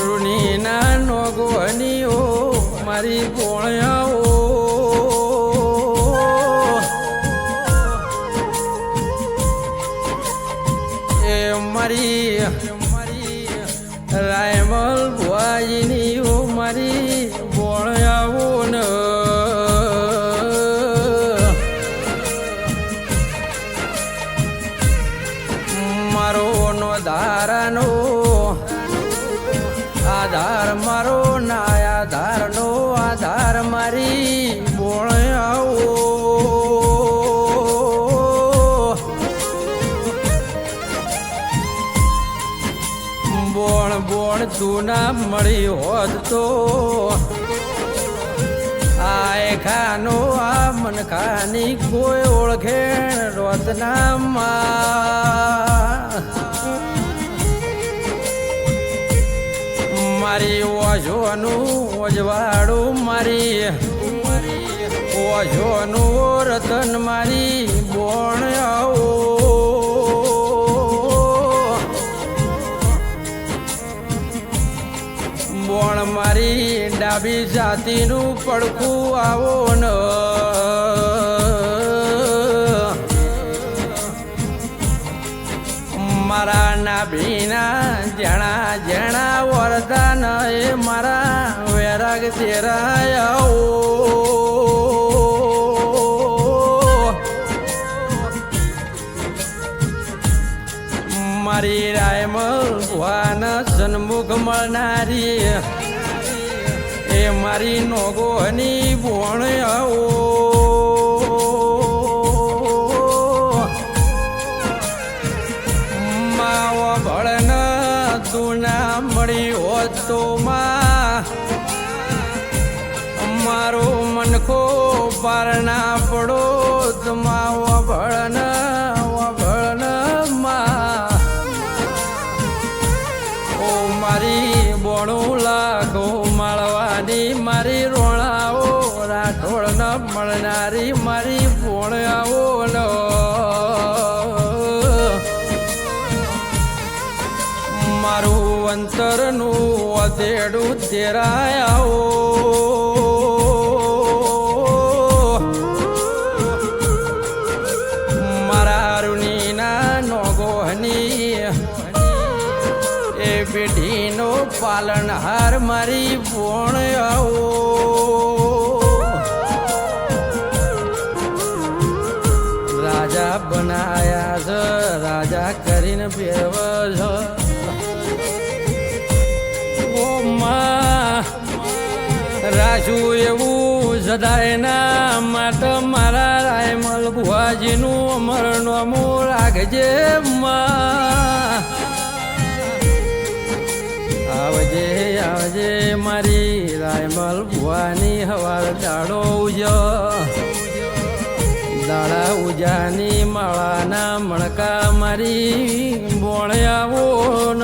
કરુણીના નોગવનીઓ મારી પોણ્યાઓ એ મારી રાયમલ ભુઆજીની મારી બોળ્યાઓ ન મારો નો ધારાનો આધાર મારો, ના આધાર નો આધાર મારી બોળ આવો. બોણ બોણ તું ના મળી હોત તો આય ખાનો આ મનખાની કોઈ ઓળખેણ રોતના મા ઓઝોનું ઓજવાડું મારી ઓઝોનું રતન મારી બોણ આવો. બોણ મારી ડાબી જાતિનું પડખું આવો ન. મારા નાભીના જણા જણા વૈરાગ તેરા મારી રાયમલ વાન સન્મુખ મળનારી. એ મારી નોગોની બોણ આવો. માવા તું ના મળી હોત તો મારો મનખો પારણા પડો તમા ભળન ભળનમાં. ઓ મારી બોણું લાગો માળવાની, મારી રોણાઓ રાઠોડ ન મળનારી, મારી બોણ આવો નો. મારું અંતરનું અધેડું તેરાય નોગોહની એ પેઢીનો પાલનહાર મારી પોણ આવો. રાજા બનાયા છે રાજા કરીને બેવ છે રાજુ એવું સદાય ના માટે મારા રાયમલ બુહાજીનું અમર નોમું રાખજે આવજે આવજે મારી રાયમલ ભુવાની હવાર દાડો ઉજ દાડા ઉજાની માળાના મણકા મારી બોણ આવો ન